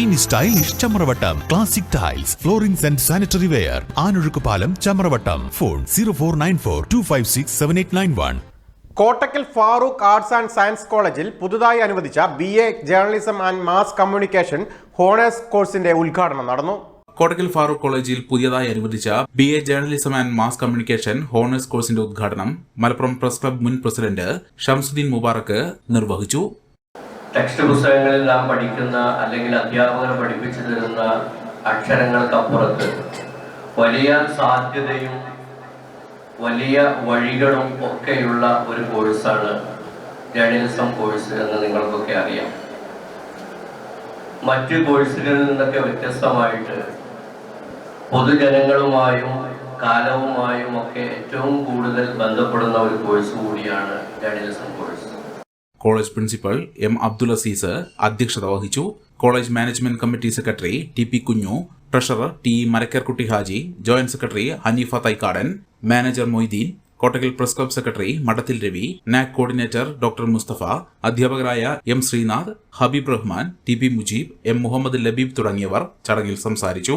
ഇനി stylish Chamravattam. Classic tiles floorings and sanitary ware ആനൊഴുക്ക് പാലം Chamravattam. Phone zero four nine four two five six seven eight nine one Kottakkal Farook arts and science കോളേജിൽ പുതുതായി അനുവദിച്ച B A journalism and mass communication honours കോഴ്സിന്റെ ഉദ്ഘാടനം നടന്നു. കോട്ടക്കൽ ഫാറൂഖ് കോളേജിൽ പുതിയതായി അനുവദിച്ച B A journalism and mass communication honours കോഴ്സിന്റെ ഉദ്ഘാടനം മലപ്പുറം പ്രസ് ക്ലബ് മുൻ പ്രസിഡന്റ് ഷംസുദ്ദീൻ മുബാറക്ക് നിർവഹിച്ചു. ടെക്സ്റ്റ് പുസ്തകങ്ങളിൽ നാം പഠിക്കുന്ന അല്ലെങ്കിൽ അധ്യാപകർ പഠിപ്പിച്ചു തരുന്ന അക്ഷരങ്ങൾക്കപ്പുറത്ത് വലിയ സാധ്യതയും വലിയ വഴികളും ഒക്കെയുള്ള ഒരു കോഴ്സാണ് ജേർണലിസം കോഴ്സ് എന്ന് നിങ്ങൾക്കൊക്കെ അറിയാം. മറ്റ് കോഴ്സുകളിൽ നിന്നൊക്കെ വ്യത്യസ്തമായിട്ട് പൊതുജനങ്ങളുമായും കാലവുമായും ഒക്കെ ഏറ്റവും കൂടുതൽ ബന്ധപ്പെടുന്ന ഒരു കോഴ്സ് കൂടിയാണ് journalism course. College principal M Abdul Aziz അധ്യക്ഷത വഹിച്ചു. College management committee secretary T P Kunju treasurer T Marakkarkutty Haji joint secretary Hanifa Thaikkadan manager Moideen Kottakkal press club secretary Madathil Ravi NAAC coordinator doctor Musthafa അധ്യാപകരായ M Sreenath Habeeb Rahman T P Mujeeb M Muhammad Labeeb തുടങ്ങിയവർ ചടങ്ങിൽ സംസാരിച്ചു.